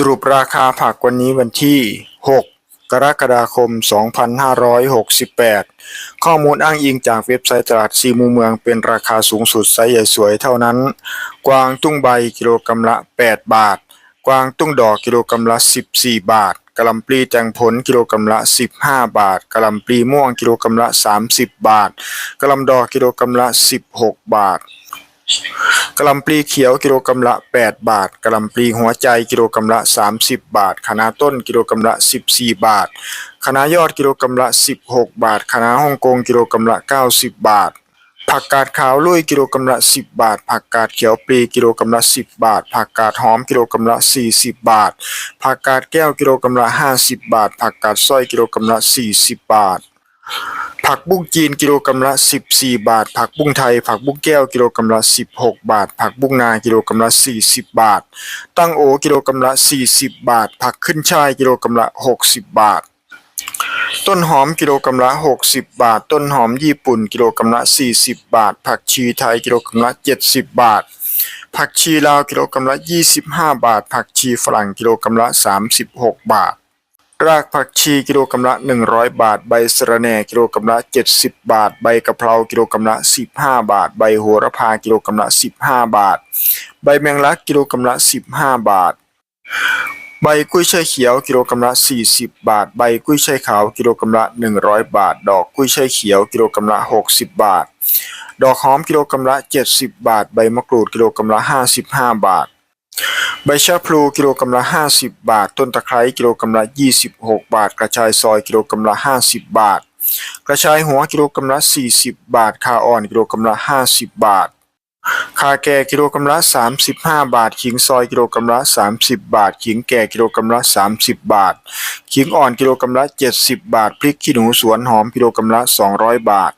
สรุปราคาผักวันนี้วันที่ 6 กรกฎาคม 2568 ข้อมูลอ้างอิงจากเว็บไซต์ตลาดซีมูเมืองเป็นราคาสูงสุดไซส์ใหญ่สวยเท่านั้น กวางตุ้งใบกิโลกรัมละ 8 บาท กวางตุ้งดอกกิโลกรัมละ 14 บาทกะหล่ำปลีแตงผลกิโลกรัมละ 15 บาทกะหล่ำปลีม่วงกิโลกรัมละ 30 บาทกะหล่ำดอกกิโลกรัมละ 16 บาท กะหล่ำปลีเขียวกิโลกรัมละ 8 บาทกะหล่ำปลีหัวใจกิโลกรัมละ 30 บาทคะน้าต้นกิโลกรัมละ 14 บาทคะน้ายอดกิโลกรัมละ 16 บาทคะน้าฮ่องกงกิโลกรัมละ 90 บาท ผักกาดขาวลุยกิโลกรัมละ 10 บาท ผักกาดเขียวปลีกิโลกรัมละ 10 บาท ผักกาดหอมกิโลกรัมละ 40 บาท ผักกาดแก้วกิโลกรัมละ 50 บาท ผักกาดสร้อยกิโลกรัมละ 40 บาท ผักบุ้งจีนกิโลกรัมละ 14 บาท ผักบุ้งไทย ผักบุ้งแก้วกิโลกรัมละ 16 บาท ผักบุ้งนากิโลกรัมละ 40 บาท ตั้งโอกิโลกรัมละ 40 บาท ผักขึ้นช่ายกิโลกรัมละ 60 บาท ต้นหอมกิโลกรัมละ 60 บาท ต้นหอมญี่ปุ่นกิโลกรัมละ 40 บาท ผักชีไทยกิโลกรัมละ 70 บาท ผักชีลาวกิโลกรัมละ 25 บาท ผักชีฝรั่งกิโลกรัมละ 36 บาท รากผักชีกิโลกรัมละ 100 บาท ใบสะระแหน่กิโลกรัมละ 70 บาท ใบกะเพรากิโลกรัมละ 15 บาท ใบโหระพากิโลกรัมละ 15 บาท ใบแมงลักกิโลกรัมละ 15 บาท ใบกุ้ยช่ายเขียวกิโลกรัมละ 40 บาท ใบกุ้ยช่ายขาวกิโลกรัมละ 100 บาท ดอกกุ้ยช่ายเขียวกิโลกรัมละ 60 บาท ดอกหอมกิโลกรัมละ 70 บาท ใบมะกรูดกิโลกรัมละ 55 บาท ใบชะพลูกิโลกรัมละ 50 บาท ต้นตะไคร้กิโลกรัมละ 26 บาท กระชายซอยกิโลกรัมละ 50 บาท กระชายหัวกิโลกรัมละ 40 บาทคาอ่อนกิโลกรัมละ 50 บาท คาแก่กิโลกรัมละ 35 บาท ขิงซอยกิโลกรัมละ 30 บาท ขิงแก่กิโลกรัมละ 30 บาท ขิงอ่อนกิโลกรัมละ 70 บาท พริกขี้หนูสวนหอมกิโลกรัมละ 200 บาท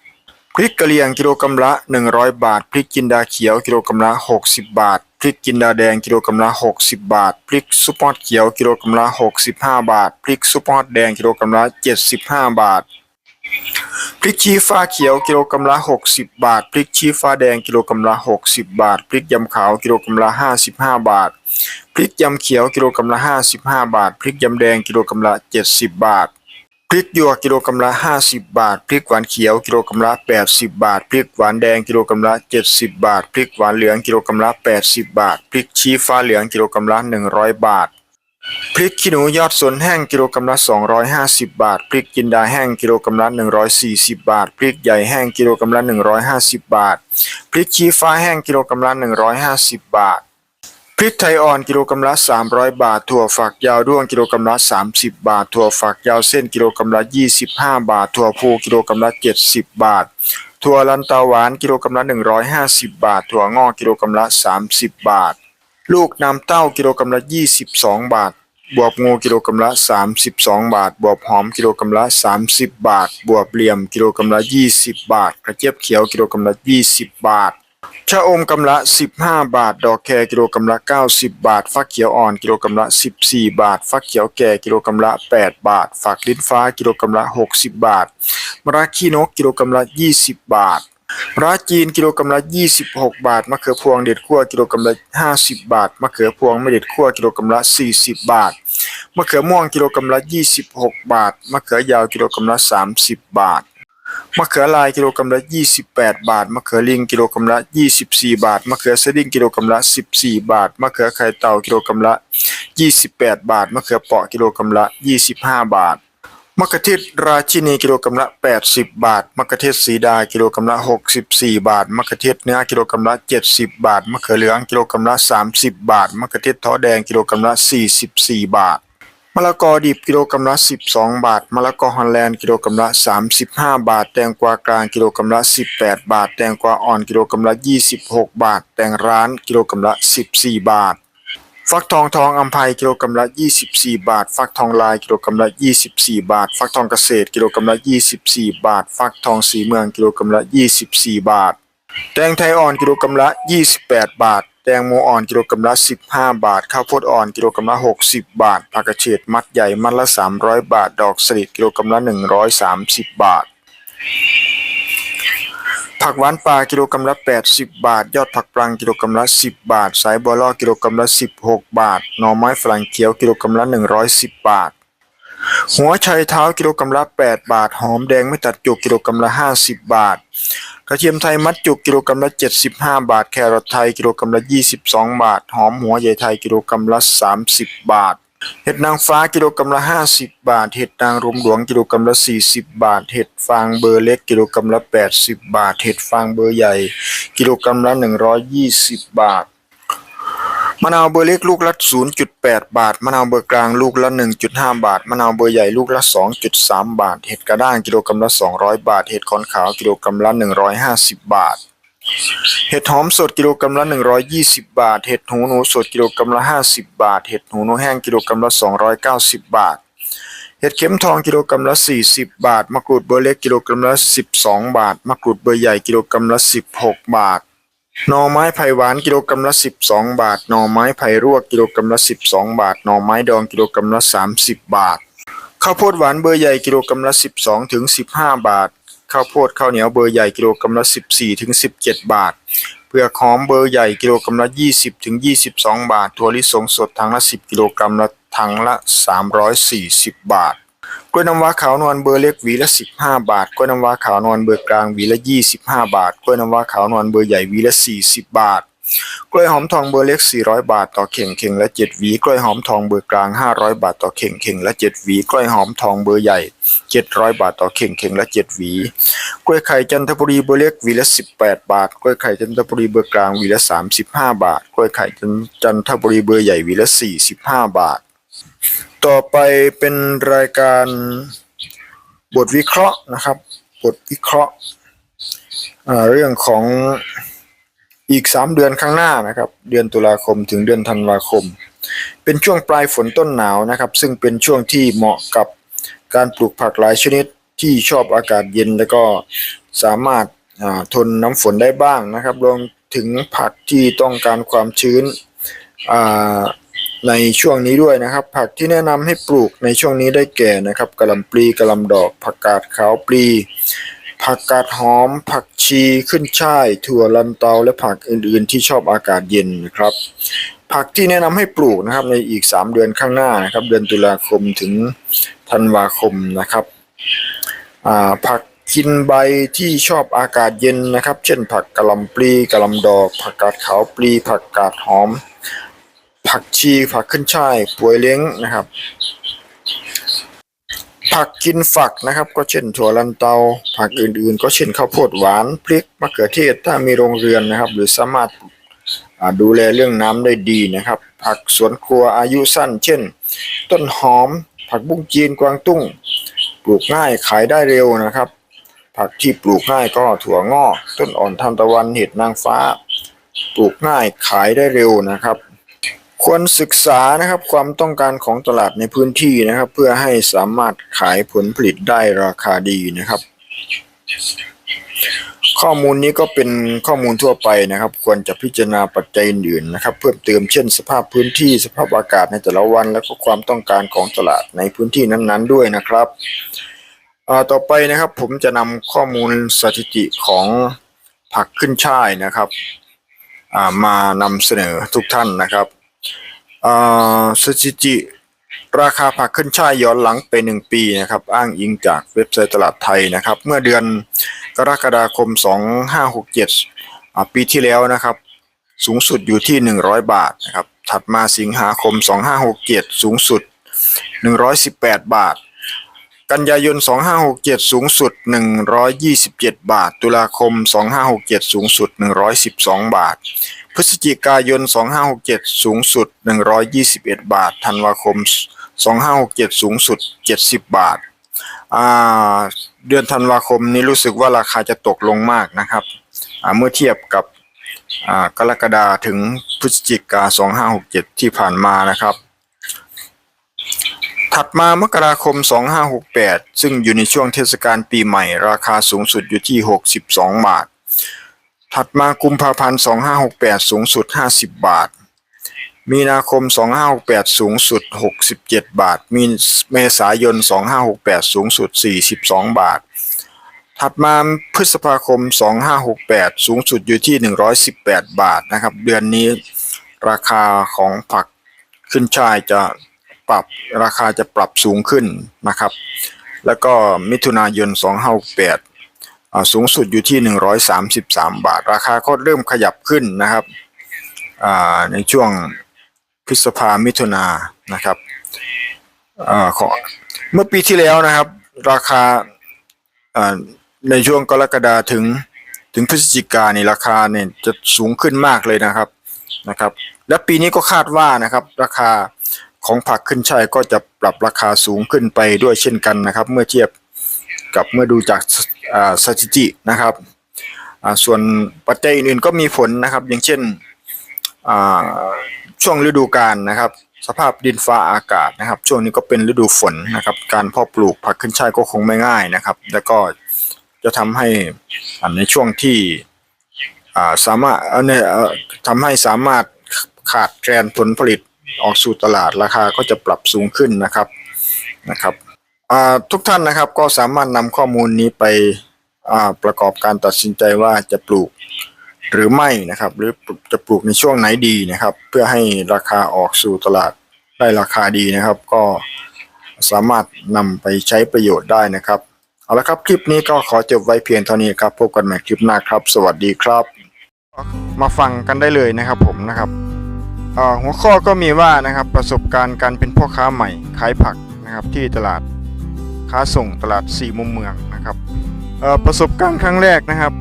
พริกกะเหรี่ยงกิโลกรัมละ 100 บาท พริกจินดาเขียวกิโลกรัมละ 60 บาท พริกจินดาแดงกิโลกรัมละ 60 บาท พริกซุปฮอตเขียวกิโลกรัมละ 65 บาท พริกซุปฮอตแดงกิโลกรัมละ 75 บาท พริกชี้ฟ้าเขียวกิโลกรัมละ 60 บาท พริกชี้ฟ้าแดงกิโลกรัมละ 60 บาท พริกยำขาวกิโลกรัมละ 55 บาท พริกยำเขียวกิโลกรัมละ 55 บาท พริกยำแดงกิโลกรัมละ 70 บาท พริกหยวกกิโลกรัมละ 50 บาท พริกหวานเขียวกิโลกรัมละ 80 บาท พริกหวานแดงกิโลกรัมละ 70 บาท พริกหวานเหลืองกิโลกรัมละ 80 บาท พริกชี้ฟ้าเหลืองกิโลกรัมละ 100 บาท พริกขี้หนูยอดสนแห้งกิโลกรัมละ 250 บาท พริกจินดาแห้งกิโลกรัมละ 140 บาท พริกใหญ่แห้งกิโลกรัมละ 150 บาท พริกชี้ฟ้าแห้งกิโลกรัมละ 150 บาท พริกไทยอ่อนกิโลกรัมละ 300 บาท ถั่วฝักยาวด้วงกิโลกรัมละ 30 บาท ถั่วฝักยาวเส้นกิโลกรัมละ 25 บาท ถั่วพูกิโลกรัมละ 70 บาท ถั่วลันเตาหวานกิโลกรัมละ 150 บาท ถั่วงอกกิโลกรัมละ 30 บาท ลูกน้ำเต้ากิโลกรัมละ 22 บาท บวบงูกิโลกรัมละ 32 บาท บวบหอมกิโลกรัมละ 30 บาท บวบเหลี่ยมกิโลกรัมละ 20 บาท กระเจี๊ยบเขียวกิโลกรัมละ 20 บาท ชะอมกำละ 15 บาท ดอกแครกิโลกรัมละ 90 บาท ฟักเขียวอ่อนกิโลกรัมละ 14 บาท ฟักเขียวแก่กิโลกรัมละ 8 บาท ฝักลิ้นฟ้ากิโลกรัมละ 60 บาทมะระขี้นกกิโลกรัมละ 20 บาทมะระจีนกิโลกรัมละ 26 บาท มะเขือพวงเด็ดขั้วกิโลกรัมละ 50 บาท มะเขือพวงไม่เด็ดขั้วกิโลกรัมละ 40 บาท มะเขือม่วงกิโลกรัมละ 26 บาท มะเขือยาวกิโลกรัมละ 30 บาท มะเขือลายกิโลกรัมละ 28 บาท มะเขือลิงกิโลกรัมละ 24 บาท มะเขือสดิ้งกิโลกรัมละ 14 บาท มะเขือไข่เต่ากิโลกรัมละ 28 บาท มะเขือเปาะกิโลกรัมละ 25 บาท มะเขือเทศราชินีกิโลกรัมละ 80 บาท มะเขือเทศสีดากิโลกรัมละ 64 บาท มะเขือเทศเนื้อกิโลกรัมละ 70 บาท มะเขือเหลืองกิโลกรัมละ 30 บาท มะเขือเทศท้อแดงกิโลกรัมละ 44 บาท มะละกอดิบกิโลกรัมละ 12 บาท มะละกอฮอลแลนด์กิโลกรัมละ 35 บาท แตงกวากลางกิโลกรัมละ 18 บาท แตงกวาอ่อนกิโลกรัมละ 26 บาท แตงร้านกิโลกรัมละ 14 บาท ฟักทองทองอัมภัยกิโลกรัมละ 24 บาท ฟักทองลายกิโลกรัมละ 24 บาท ฟักทองเกษตรกิโลกรัมละ 24 บาท ฟักทองสีเมืองกิโลกรัมละ 24 บาท แตงไทยอ่อนกิโลกรัมละ 28 บาท แตงโมอ่อนกิโลกรัมละ 15 บาท ข้าวโพดอ่อนกิโลกรัมละ 60 บาทผักกระเฉดมัดใหญ่มัดละ 300 บาท ดอกสลิดกิโลกรัมละ 130 บาท ผักหวานปลากิโลกรัมละ 80 บาท ยอดผักปรังกิโลกรัมละ 10 บาท สายบัวล่อกิโลกรัมละ 16 บาท หน่อไม้ฝรั่งเขียวกิโลกรัมละ 110 บาท หัวไชเท้ากิโลกรัมละ 8 บาท หอมแดงไม่ตัดจุกกิโลกรัมละ 50 บาท กระเทียมไทยมัดจุกกิโลกรัมละ 75 บาท แครอทไทยกิโลกรัมละ 22 บาท หอมหัวใหญ่ไทยกิโลกรัมละ 30 บาท เห็ดนางฟ้ากิโลกรัมละ 50 บาท เห็ดนางรมหลวงกิโลกรัมละ 40 บาท เห็ดฟางเบอร์เล็กกิโลกรัมละ 80 บาท เห็ดฟางเบอร์ใหญ่ กิโลกรัมละ 120 บาท มะนาวเบอร์เล็กลูกละ 0.8 บาท มะนาวเบอร์กลางลูกละ 1.5 บาท มะนาวเบอร์ใหญ่ลูกละ 2.3 บาท เห็ดกระด้างกิโลกรัมละ 200 บาท เห็ดขอนขาวกิโลกรัมละ 150 บาท เห็ดหอมสดกิโลกรัมละ 120 บาท เห็ดหูหนูสดกิโลกรัมละ 50 บาท เห็ดหูหนูแห้งกิโลกรัมละ 290 บาทเห็ดเข็มทองกิโลกรัมละ 40 บาท มะกรูดเบอร์เล็กกิโลกรัมละ 12 บาท มะกรูดเบอร์ใหญ่กิโลกรัมละ 16 บาท หน่อไม้ไผ่หวานกิโลกรัมละ12บสองบาท หน่อไม้ไผ่รวกกิโลกรัมละ12บสองบาท หน่อไม้ดองกิโลกรัมละ30บบาท ข้าวโพดหวานเบอร์ใหญ่กิโลกรัมละ12ถึง15บห้าบาท ข้าวโพดข้าวเหนียวเบอร์ใหญ่กิโลกรัมละ14ถึง17บเจ็ดบาท เปลือกหอมเบอร์ใหญ่กิโลกรัมละ20ถึง22บสองบาท ถั่วลิสงสดถังละ10กิโลกรัมละถังละ340บบาท ล้วยน้ำว้าขาวนวลเบอร์เล็กหวีละ15 บาท กล้วยน้ำว้าขาวนวลเบอร์กลางหวีละ25 บาท กล้วยน้ำว้าขาวนวลเบอร์ใหญ่หวีละ 40 บาท กล้วยหอมทองเบอร์เล็ก 400 บาท ต่อเข่งเข่งละ7หวี กล้วยหอมทองเบอร์กลาง 500 บาท ต่อเข่งเข่งละ7หวี กล้วยหอมทองเบอร์ใหญ่ 700 บาท ต่อเข่งเข่งละ7หวี กล้วยไข่จันทบุรีเบอร์เล็กหวีละ 18 บาท กล้วยไข่จันทบุรีเบอร์กลางหวีละ 35 บาท กล้วยไข่จันทบุรีเบอร์ใหญ่หวีละ 45 บาท ต่อไปเป็นรายการบทวิเคราะห์นะครับ บทวิเคราะห์เรื่องของอีก 3 เดือนข้างหน้านะครับ เดือนตุลาคมถึงเดือนธันวาคม เป็นช่วงปลายฝนต้นหนาวนะครับ ซึ่งเป็นช่วงที่เหมาะกับการปลูกผักหลายชนิดที่ชอบอากาศเย็น แล้วก็สามารถาทนน้ำฝนได้บ้างนะครับรวมถึงผักที่ต้องการความชื้นอ่า ในช่วงนี้ด้วยนะครับ ผักที่แนะนำให้ปลูกในช่วงนี้ได้แก่นะครับกะหล่ำปลีกะหล่ำดอก ผักกาดขาวปลี ผักกาดหอม ผักชีขึ้นช่าย ถั่วลันเตาและผักอื่นๆ ที่ชอบอากาศเย็นนะครับ ผักที่แนะนำให้ปลูกนะครับในอีก 3 เดือนข้างหน้านะครับ เดือนตุลาคมถึงธันวาคมนะครับผักกินใบที่ชอบอากาศเย็นนะครับ เช่นผักกะหล่ำปลีกะหล่ำดอก ผักกาดขาวปลี ผักกาดหอม ผักชีผักขึ้นช่ายป่วยเล้งนะครับ ผักกินฝักนะครับ ก็เช่นถั่วลันเตา ผักอื่นๆ ก็เช่นข้าวโพดหวานพริกมะเขือเทศถ้ามีโรงเรือนนะครับ หรือสามารถดูแลเรื่องน้ำได้ดีนะครับ ผักสวนครัวอายุสั้น เช่น ต้นหอม ผักบุ้งจีนกวางตุ้ง ปลูกง่ายขายได้เร็วนะครับ ผักที่ปลูกง่ายก็ถั่วงอก ต้นอ่อนทานตะวันเห็ดนางฟ้า ปลูกง่ายขายได้เร็วนะครับ ควรศึกษานะครับความต้องการของตลาดในพื้นที่นะครับ เพื่อให้สามารถขายผลผลิตได้ราคาดีนะครับ ข้อมูลนี้ก็เป็นข้อมูลทั่วไปนะครับ ควรจะพิจารณาปัจจัยอื่นนะครับ เพิ่มเติมเช่นสภาพพื้นที่สภาพอากาศในแต่ละวัน และก็ความต้องการของตลาดในพื้นที่นั้นๆ ด้วยนะครับต่อไปนะครับผมจะนำข้อมูลสถิติของผักขึ้นช่ายนะครับามานำเสนอทุกท่านนะครับ สถิติราคาผักขึ้นช่ายย้อนหลังไปหนึ่งปีนะครับ อ้างอิงจากเว็บไซต์ตลาดไทยนะครับ เมื่อเดือนกรกฎาคม 2567 ปีที่แล้วนะครับ สูงสุดอยู่ที่ 100 บาทนะครับ ถัดมาสิงหาคม 2567 สูงสุด 118 บาท กันยายน 2567 สูงสุด 127 บาทตุลาคม 2567 สูงสุด 112 บาท พฤศจิกายน 2567 สูงสุด 121 บาท ธันวาคม 2567 สูงสุด 70 บาทาเดือนธันวาคมนี้รู้สึกว่าราคาจะตกลงมากนะครับ เมื่อเทียบกับกรกฎาถึงพฤศจิกา 2567 ที่ผ่านมานะครับ ถัดมามกราคม 2568 ซึ่งอยู่ในช่วงเทศกาลปีใหม่ ราคาสูงสุดอยู่ที่ 62 บาท ถัดมากุมภาพันธ์2568 สูงสุด 50 บาท มีนาคม 2568 สูงสุด 67 บาท มีเมษายน 2568 สูงสุด 42 บาท ถัดมาพฤษภาคม 2568 สูงสุดอยู่ที่ 118 บาทนะครับ เดือนนี้ราคาของผักขึ้นช่ายจะปรับราคาจะปรับสูงขึ้นนะครับ แล้วก็มิถุนายน 2568 สูงสุดอยู่ที่ 133 บาท ราคาก็เริ่มขยับขึ้นนะครับในช่วงพฤษภามิถุนานะครับอของเมื่อปีที่แล้วนะครับ ราคาในช่วงกรกฎาถึงถึงพฤศจิกาในราคาเนี่ยจะสูงขึ้นมากเลยนะครับนะครับ และปีนี้ก็คาดว่านะครับ ราคาของผักขึ้นช่ายก็จะปรับราคาสูงขึ้นไปด้วยเช่นกันนะครับ เมื่อเทียบกับเมื่อดูจาก อ่าสถิตินะครับส่วนปัจจัยอื่นๆก็มีผลนะครับ อย่างเช่นช่วงฤดูกาลนะครับ สภาพดินฟ้าอากาศนะครับ ช่วงนี้ก็เป็นฤดูฝนนะครับ การเพาะปลูกผักขึ้นช่ายก็คงไม่ง่ายนะครับ แล้วก็จะทำให้ในช่วงที่สามารถเนี่ยทำให้สามารถขาดแคลนผลผลิตออกสู่ตลาดราคาก็จะปรับสูงขึ้นนะครับนะครับ ทุกท่านนะครับก็สามารถนำข้อมูลนี้ไปประกอบการตัดสินใจว่าจะปลูกหรือไม่นะครับ หรือจะปลูกในช่วงไหนดีนะครับ เพื่อให้ราคาออกสู่ตลาดได้ราคาดีนะครับ ก็สามารถนำไปใช้ประโยชน์ได้นะครับเอาละครับคลิปนี้ก็ขอจบไว้เพียงเท่านี้ครับพบกันใหม่คลิปหน้าครับ สวัสดีครับ มาฟังกันได้เลยนะครับผมนะครับหัวข้อก็มีว่านะครับประสบการณ์การเป็นพ่อค้าใหม่ขายผักนะครับที่ตลาด ค้าส่งตลาดสี่มุมเมืองนะครับประสบการณ์ครั้งแรกนะครับ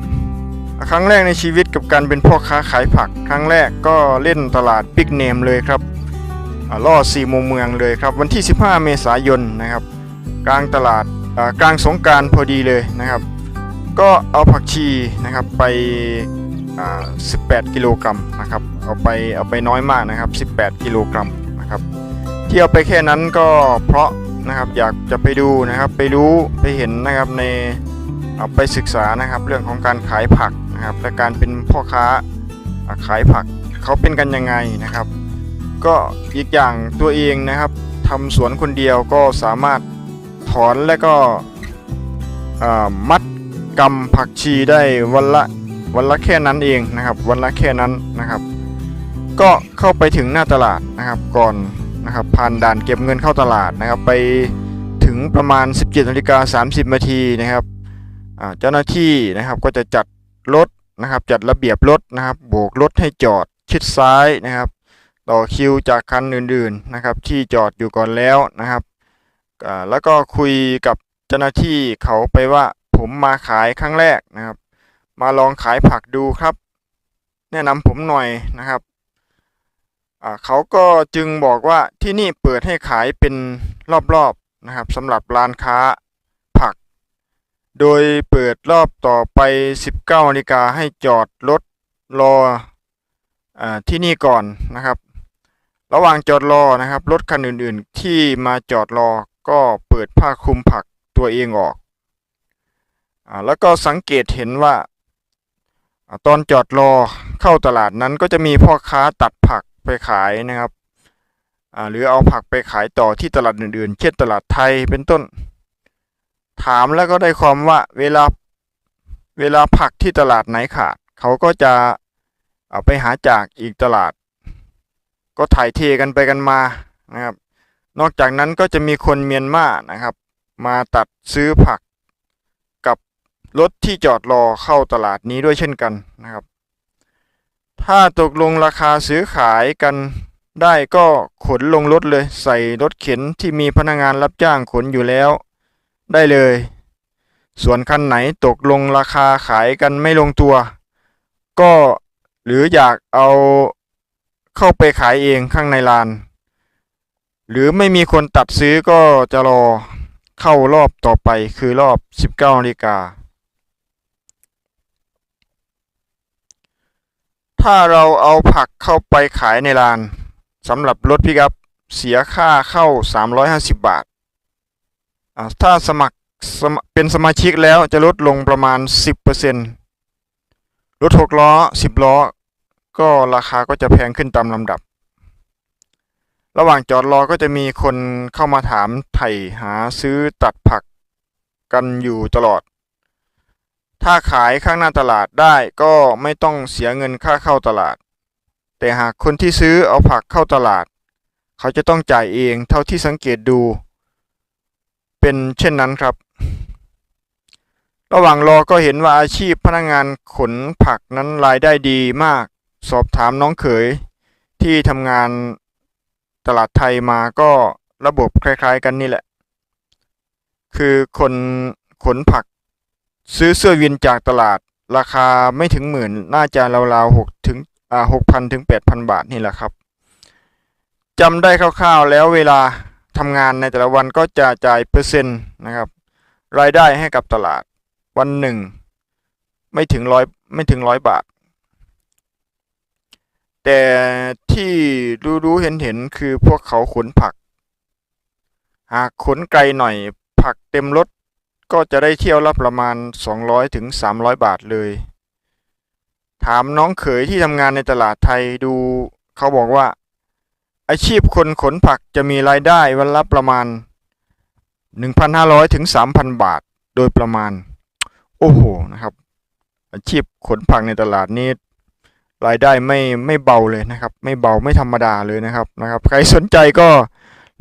ครั้งแรกในชีวิตกับการเป็นพ่อค้าขายผัก ครั้งแรกก็เล่นตลาดปิกเนมเลยครับล่อสี่มุมเมืองเลยครับ วันที่ 15 เมษายนนะครับ กลางตลาดกลางสงการพอดีเลยนะครับ ก็เอาผักชีนะครับไป 18 กิโลกรัมนะครับเอาไปเอาไปน้อยมากนะครับ 18 กิโลกรัมนะครับที่เอาไปแค่นั้นก็เพราะ นะครับอยากจะไปดูนะครับไปรู้ไปเห็นนะครับในเอาไปศึกษานะครับเรื่องของการขายผักนะครับและการเป็นพ่อค้าขายผักเขาเป็นกันยังไงนะครับ ก็อีกอย่างตัวเองนะครับทำสวนคนเดียวก็สามารถถอนและก็มัดกำผักชีได้วันละวันละแค่นั้นเองนะครับ วันละแค่นั้นนะครับ ก็เข้าไปถึงหน้าตลาดนะครับก่อน นะครับผ่านด่านเก็บเงินเข้าตลาดนะครับ ไปถึงประมาณ 17นาฬิกา30นาทีนะครับเจ้าหน้าที่นะครับก็จะจัดรถนะครับ จัดระเบียบรถนะครับ โบกรถให้จอดชิดซ้ายนะครับ ต่อคิวจากคันอื่นๆนะครับ ที่จอดอยู่ก่อนแล้วนะครับแล้วก็คุยกับเจ้าหน้าที่เขาไปว่าผมมาขายครั้งแรกนะครับ มาลองขายผักดูครับ แนะนำผมหน่อยนะครับ เขาก็จึงบอกว่าที่นี่เปิดให้ขายเป็นรอบๆนะครับสำหรับร้านค้าผัก โดยเปิดรอบต่อไป 19นาฬิกาให้จอดรถรออาที่นี่ก่อนนะครับ ระหว่างจอดรอนะครับรถคันอื่นๆ ที่มาจอดรอก็เปิดผ้าคลุมผักตัวเองออกอาแล้วก็สังเกตเห็นว่าอ่า ตอนจอดรอเข้าตลาดนั้นก็จะมีพ่อค้าตัดผัก ไปขายนะครับหรือเอาผักไปขายต่อที่ตลาดอื่นๆ เช่นตลาดไทยเป็นต้น ถามแล้วก็ได้ความว่าเวลาเวลาผักที่ตลาดไหนขาด เขาก็จะเอาไปหาจากอีกตลาด ก็ถ่ายเทกันไปกันมานะครับ นอกจากนั้นก็จะมีคนเมียนมานะครับ มาตัดซื้อผักกับรถที่จอดรอเข้าตลาดนี้ด้วยเช่นกันนะครับ ถ้าตกลงราคาซื้อขายกันได้ก็ขนลงรถเลย ใส่รถเข็นที่มีพนักงานรับจ้างขนอยู่แล้ว ได้เลย ส่วนคันไหนตกลงราคาขายกันไม่ลงตัว ก็หรืออยากเอาเข้าไปขายเองข้างในลาน หรือไม่มีคนตัดซื้อก็จะรอเข้ารอบต่อไปคือรอบ 19นาฬิกา ถ้าเราเอาผักเข้าไปขายในลานสำหรับรถพิกัพเสียค่าเข้า 350 บาทอ่าถ้าสมัครเป็นสมาชิกแล้วจะลดลงประมาณ 10%รถ6ล้อ 10 ล้อ ก็ราคาก็จะแพงขึ้นตามลำดับ ระหว่างจอดรอก็จะมีคนเข้ามาถามไถ่หาซื้อตัดผักกันอยู่ตลอด ถ้าขายข้างหน้าตลาดได้ก็ไม่ต้องเสียเงินค่าเข้าตลาด แต่หากคนที่ซื้อเอาผักเข้าตลาด เขาจะต้องจ่ายเองเท่าที่สังเกตดู เป็นเช่นนั้นครับ ระหว่างรอก็เห็นว่าอาชีพพนักงานขนผักนั้นรายได้ดีมาก สอบถามน้องเขยที่ทำงานตลาดไทยมาก็ระบบคล้ายๆกันนี่แหละ คือคนขนผัก ซื้อเสื้อวินจากตลาด ราคาไม่ถึงหมื่น น่าจะราวๆหกถึงอ่าหกพันถึงแปดพันบาทนี่แหละครับจำได้คร่าวๆแล้วเวลาทำงานในแต่ละวันก็จะจ่ายเปอร์เซ็นต์นะครับ รายได้ให้กับตลาดวันหนึ่ง ไม่ถึงร้อยไม่ถึงร้อยบาท แต่ที่รู้รู้เห็นเห็นๆคือพวกเขาขนผัก หากขนไกลหน่อยผักเต็มรถ ก็จะได้เที่ยวละประมาณ 200ถึง300 บาทเลย ถามน้องเขยที่ทำงานในตลาดไทยดูเขาบอกว่า อาชีพคนขนผักจะมีรายได้วันละประมาณ 1,500ถึง3,000 บาทโดยประมาณ โอ้โหนะครับ อาชีพขนผักในตลาดนี้รายได้ไม่ไม่เบาเลยนะครับ ไม่เบาไม่ธรรมดาเลยนะครับนะครับ ใครสนใจก็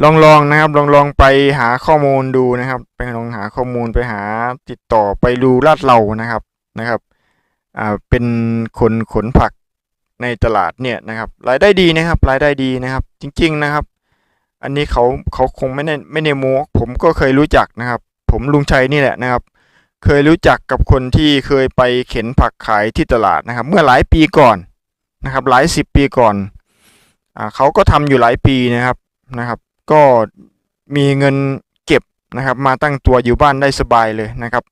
ลองลองนะครับ ลองลองไปหาข้อมูลดูนะครับ ไปลองหาข้อมูลไปหาติดต่อไปดูลาดเรานะครับนะครับอ่าเป็นคนขนผักในตลาดเนี่ยนะครับรายได้ดีนะครับรายได้ดีนะครับ จริง ๆนะครับ อันนี้เขาเขาคงไม่ได้ไม่ได้โม้ผมก็เคยรู้จักนะครับ ผมลุงชัยนี่แหละนะครับ เคยรู้จักกับคนที่เคยไปเข็นผักขายที่ตลาดนะครับ เมื่อหลายปีก่อนนะครับ หลายสิบปีก่อนอ่าเขาก็ทำอยู่หลายปีนะครับนะครับ ก็มีเงินเก็บนะครับ มาตั้งตัวอยู่บ้านได้สบายเลยนะครับ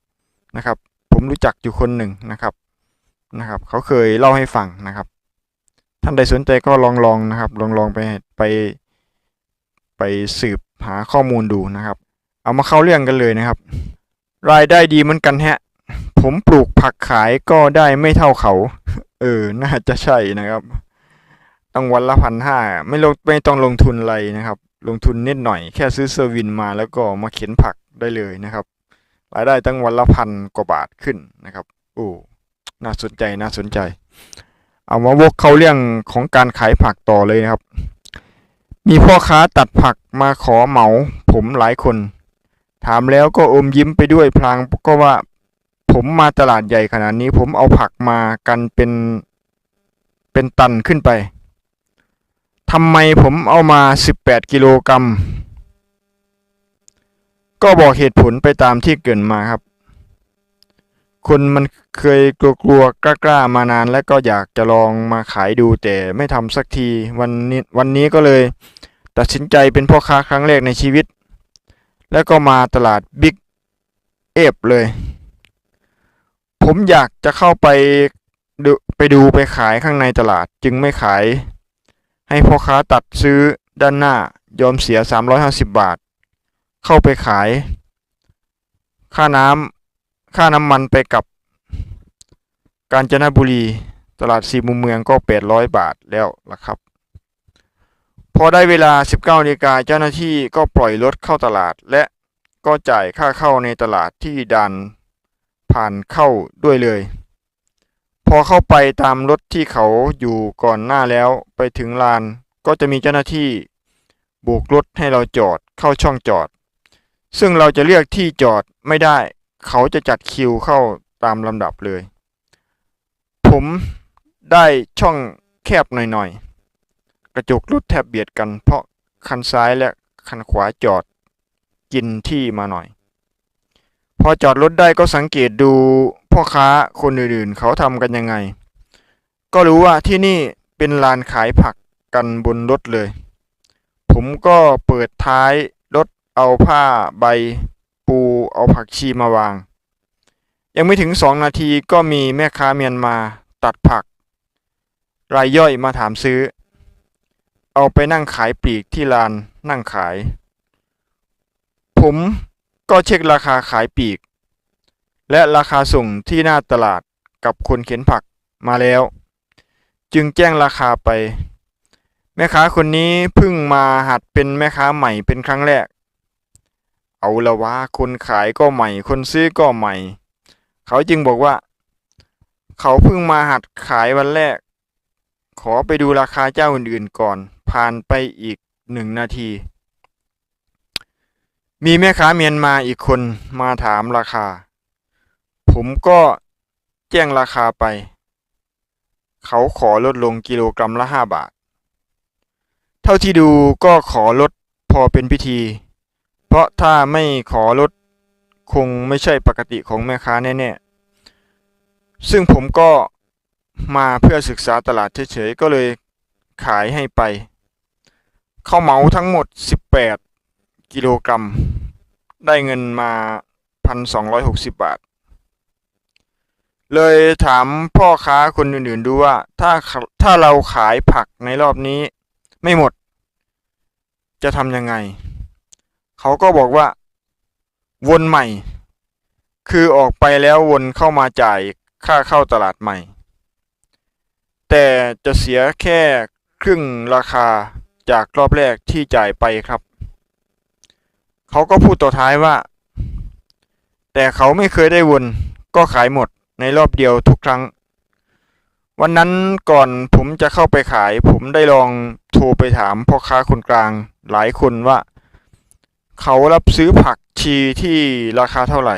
นะครับ ผมรู้จักอยู่คนหนึ่งนะครับนะครับ เขาเคยเล่าให้ฟังนะครับ ท่านใดสนใจก็ลองลองนะครับ ลองลองไปไป ไปสืบหาข้อมูลดูนะครับ เอามาเข้าเรื่องกันเลยนะครับ รายได้ดีเหมือนกันแฮะ ผมปลูกผักขายก็ได้ไม่เท่าเขา เออ น่าจะใช่นะครับต้องวันละพันห้าไม่ลงไม่ต้องลงทุนอะไรนะครับลงทุนนิดหน่อยแค่ซื้อเซอร์วินมาแล้วก็มาเข็นผักได้เลยนะครับ รายได้ตั้งวันละพันกว่าบาทขึ้นนะครับโอ้น่าสนใจน่าสนใจ เอามาวกเข้าเรื่องของการขายผักต่อเลยนะครับ มีพ่อค้าตัดผักมาขอเหมาผมหลายคน ถามแล้วก็อมยิ้มไปด้วยพลางก็ว่าผมมาตลาดใหญ่ขนาดนี้ผมเอาผักมากันเป็นเป็นตันขึ้นไป ทำไมผมเอามา 18 กิโลกรัม ก็บอกเหตุผลไปตามที่เกินมาครับ คนมันเคยกลัวๆกล้าๆมานาน และก็อยากจะลองมาขายดูแต่ไม่ทำสักทีวันนี้วันนี้ก็เลย ตัดสินใจเป็นพ่อค้าครั้งแรกในชีวิต แล้วก็มาตลาดบิ๊กเอฟเลย ผมอยากจะเข้าไปดูไปดูไปขายข้างในตลาดจึงไม่ขาย ให้พ่อค้าตัดซื้อด้านหน้ายอมเสีย 350 บาท เข้าไปขาย ค่าน้ำค่าน้ำมันไปกับ กาญจนบุรี ตลาดสี่มุมเมืองก็ 800 บาทแล้วล่ะครับ พอได้เวลา 19นาฬิกาเจ้าหน้าที่ก็ปล่อยรถเข้าตลาด และก็จ่ายค่าเข้าในตลาดที่ด่านผ่านเข้าด้วยเลย พอเข้าไปตามรถที่เขาอยู่ก่อนหน้าแล้วไปถึงลานก็จะมีเจ้าหน้าที่โบกรถให้เราจอดเข้าช่องจอด ซึ่งเราจะเลือกที่จอดไม่ได้ เขาจะจัดคิวเข้าตามลำดับเลย ผมได้ช่องแคบหน่อยๆ กระจกรถแทบเบียดกัน เพราะคันซ้ายและคันขวาจอดกินที่มาหน่อย พอจอดรถได้ก็สังเกตดู พ่อค้าคนอื่นๆ เขาทำกันยังไง ก็รู้ว่าที่นี่เป็นลานขายผักกันบนรถเลย ผมก็เปิดท้ายรถเอาผ้าใบปูเอาผักชีมาวาง ยังไม่ถึงสองนาทีก็มีแม่ค้าเมียนมาตัดผัก รายย่อยมาถามซื้อ เอาไปนั่งขายปลีกที่ลานนั่งขาย ผมก็เช็คราคาขายปลีก และราคาส่งที่หน้าตลาดกับคนเข็นผักมาแล้ว จึงแจ้งราคาไป แม่ค้าคนนี้เพิ่งมาหัดเป็นแม่ค้าใหม่เป็นครั้งแรก เอาละวะคนขายก็ใหม่ คนซื้อก็ใหม่ เขาจึงบอกว่า เขาเพิ่งมาหัดขายวันแรก ขอไปดูราคาเจ้าอื่นๆก่อน ผ่านไปอีกหนึ่งนาที มีแม่ค้าเมียนมาอีกคนมาถามราคา ผมก็แจ้งราคาไป เขาขอลดลงกิโลกรัมละห้าบาท เท่าที่ดูก็ขอลดพอเป็นพิธี เพราะถ้าไม่ขอลดคงไม่ใช่ปกติของแม่ค้าแน่ๆ ซึ่งผมก็มาเพื่อศึกษาตลาดเฉยๆ ก็เลยขายให้ไป เขาเหมาทั้งหมด 18 กิโลกรัม ได้เงินมา 1,260 บาท เลยถามพ่อค้าคนอื่นๆดูว่า ถ้าถ้าเราขายผักในรอบนี้ ไม่หมด จะทำยังไง เขาก็บอกว่า วนใหม่ คือออกไปแล้ววนเข้ามาจ่ายค่าเข้าตลาดใหม่ แต่จะเสียแค่ครึ่งราคาจากรอบแรกที่จ่ายไปครับ เขาก็พูดต่อท้ายว่า แต่เขาไม่เคยได้วนก็ขายหมด ในรอบเดียวทุกครั้ง วันนั้นก่อนผมจะเข้าไปขาย ผมได้ลองโทรไปถามพ่อค้าคนกลางหลายคนว่า เขารับซื้อผักชีที่ราคาเท่าไหร่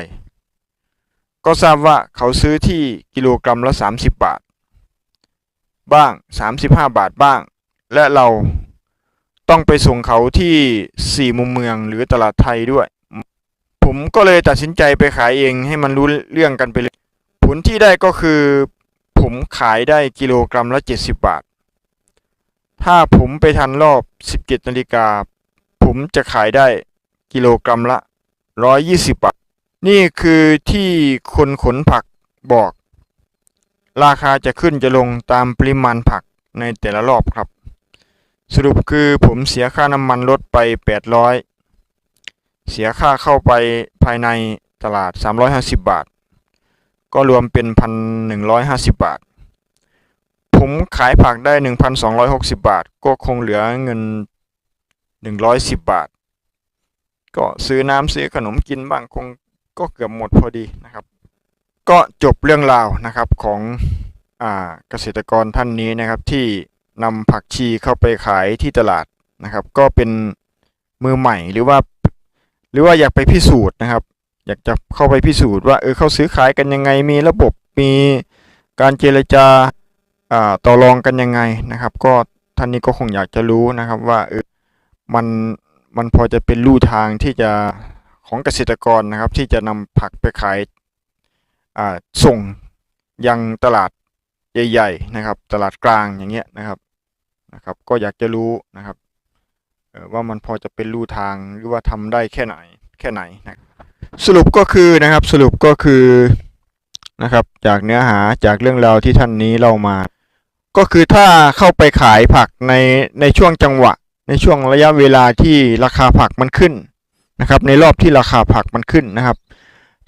ก็ทราบว่าเขาซื้อที่กิโลกรัมละ 30 บาท บ้าง 35 บาทบ้าง และเราต้องไปส่งเขาที่สี่มุมเมืองหรือตลาดไทยด้วย ผมก็เลยตัดสินใจไปขายเองให้มันรู้เรื่องกันไปเลย ลที่ได้ก็คือผมขายได้กิโลกรัมละ 70 บาท ถ้าผมไปทันรอบ 17นาฬิกา ผมจะขายได้กิโลกรัมละ 120 บาท นี่คือที่คนขนผักบอก ราคาจะขึ้นจะลงตามปริมาณผักในแต่ละรอบครับ สรุปคือผมเสียค่าน้ำมันรถไป 800 เสียค่าเข้าไปภายในตลาด 350 บาท ก็รวมเป็น1,150บบาท ผมขายผักได้1,260บาท ก็คงเหลือเงิน110บาท ก็ซื้อน้ำซื้อขนมกินบ้างคงก็เกือบหมดพอดีนะครับ ก็จบเรื่องราวนะครับของอ่าเกษตรกรท่านนี้นะครับที่นำผักชีเข้าไปขายที่ตลาดนะครับ ก็เป็นมือใหม่หรือว่า หรือว่าอยากไปพิสูจน์นะครับ อยากจะเข้าไปพิสูจน์ว่าเออเขาซื้อขายกันยังไงมีระบบมีการเจรจาอ่าต่อรองกันยังไงนะครับ ก็ท่านนี้ก็คงอยากจะรู้นะครับว่าเออมันมันพอจะเป็นลู่ทางที่จะของเกษตรกรนะครับที่จะนำผักไปขายอ่าส่งยังตลาดใหญ่ๆนะครับ ตลาดกลางอย่างเงี้ยนะครับนะครับ ก็อยากจะรู้นะครับว่ามันพอจะเป็นลู่ทางหรือว่าทำได้แค่ไหนแค่ไหนนะ สรุปก็คือนะครับสรุปก็คือนะครับจากเนื้อหาจากเรื่องราวที่ท่านนี้เล่ามา ก็คือถ้าเข้าไปขายผักในในช่วงจังหวะ ในช่วงระยะเวลาที่ราคาผักมันขึ้นนะครับในรอบที่ราคาผักมันขึ้นนะครับ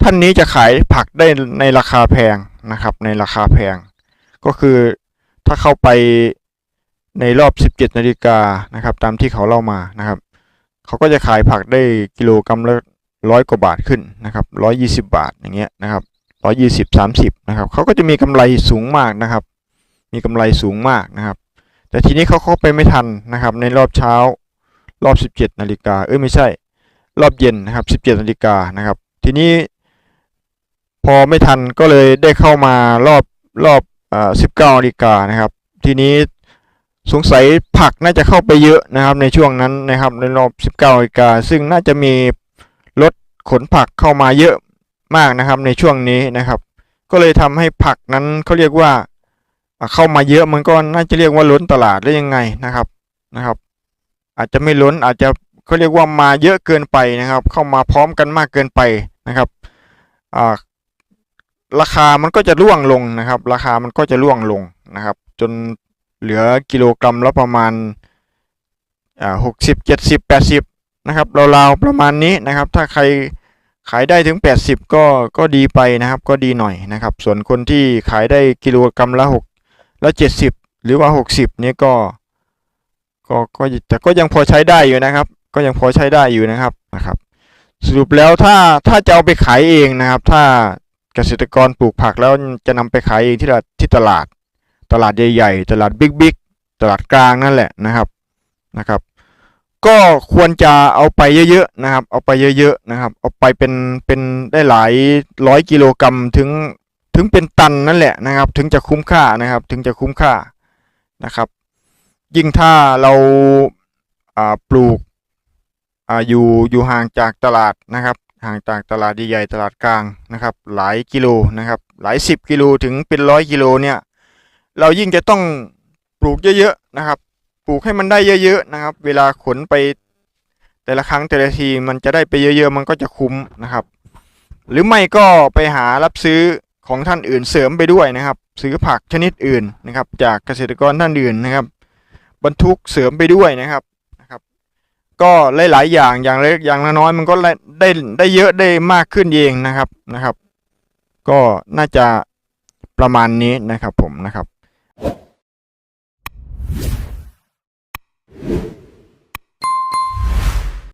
ท่านนี้จะขายผักได้ในราคาแพงนะครับในราคาแพง ก็คือถ้าเข้าไปในรอบ 17นาฬิกานะครับตามที่เขาเล่ามานะครับ เขาก็จะขายผักได้กิโลกรัมละ ร้อยกว่าบาทขึ้นนะครับร้อยยี่สิบาทอย่างเงี้ยนะครับร้อยยี่สิบสามสิบนะครับเขาก็จะมีกำไรสูงมากนะครับ มีกำไรสูงมากนะครับ แต่ทีนี้เขาเข้าไปไม่ทันนะครับ ในรอบเช้ารอบ17นาฬิกาเอ้ยไม่ใช่ รอบเย็นนะครับ17นาฬิกานะครับ ทีนี้พอไม่ทันก็เลยได้เข้ามารอบรอบอ่า19นาฬิกานะครับ ทีนี้สงสัยผักน่าจะเข้าไปเยอะนะครับในช่วงนั้นนะครับในรอบ 19นาฬิกาซึ่งน่าจะมี รถขนผักเข้ามาเยอะมากนะครับในช่วงนี้นะครับ ก็เลยทำให้ผักนั้นเขาเรียกว่าเข้ามาเยอะมันก็น่าจะเรียกว่าล้นตลาดได้ยังไงนะครับนะครับ อาจจะไม่ล้นอาจจะเขาเรียกว่ามาเยอะเกินไปนะครับ เข้ามาพร้อมกันมากเกินไปนะครับราคามันก็จะร่วงลงนะครับ ราคามันก็จะร่วงลงนะครับ จนเหลือกิโลกรัมละประมาณหกสิบเจ็ดสิบแปดสิบ นะครับราวๆประมาณนี้นะครับ ถ้าใครขายได้ถึง 80 ก็ก็ดีไปนะครับ ก็ดีหน่อยนะครับ ส่วนคนที่ขายได้กิโลกรัมละ6ละ70 หรือว่า 60นี่ก็ก็ก็แต่ก็ยังพอใช้ได้อยู่นะครับ ก็ยังพอใช้ได้อยู่นะครับนะครับ สรุปแล้วถ้าถ้าจะเอาไปขายเองนะครับ ถ้าเกษตรกรปลูกผักแล้วจะนำไปขายเองที่ตลาดที่ตลาด ตลาดใหญ่ ๆ ตลาดบิ๊กๆตลาดกลางนั่นแหละนะครับนะครับ ก็ควรจะเอาไปเยอะๆนะครับ เอาไปเยอะๆนะครับ เอาไปเป็นเป็นได้หลายร้อยกิโลกรัมถึงถึงเป็นตันนั่นแหละนะครับ ถึงจะคุ้มค่านะครับ ถึงจะคุ้มค่านะครับ ยิ่งถ้าเราปลูกออยู่อยู่ห่างจากตลาดนะครับ ห่างจากตลาดใหญ่ๆตลาดกลางนะครับ หลายกิโลนะครับ หลายสิบกิโลถึงเป็นร้อยกิโลเนี่ย เรายิ่งจะต้องปลูกเยอะๆนะครับ ปลูกให้มันได้เยอะๆนะครับ เวลาขนไปแต่ละครั้งแต่ละทีมันจะได้ไปเยอะ ๆ มันก็จะคุ้มนะครับ หรือไม่ก็ไปหารับซื้อของท่านอื่นเสริมไปด้วยนะครับ ซื้อผักชนิดอื่นนะครับ จากเกษตรกรท่านอื่นนะครับ บรรทุกเสริมไปด้วยนะครับนะครับ ก็หลายๆอย่างอย่างเล็กอย่างละน้อยมันก็ได้ได้ได้เยอะได้มากขึ้นเองนะครับนะครับ ก็น่าจะประมาณนี้นะครับผมนะครับ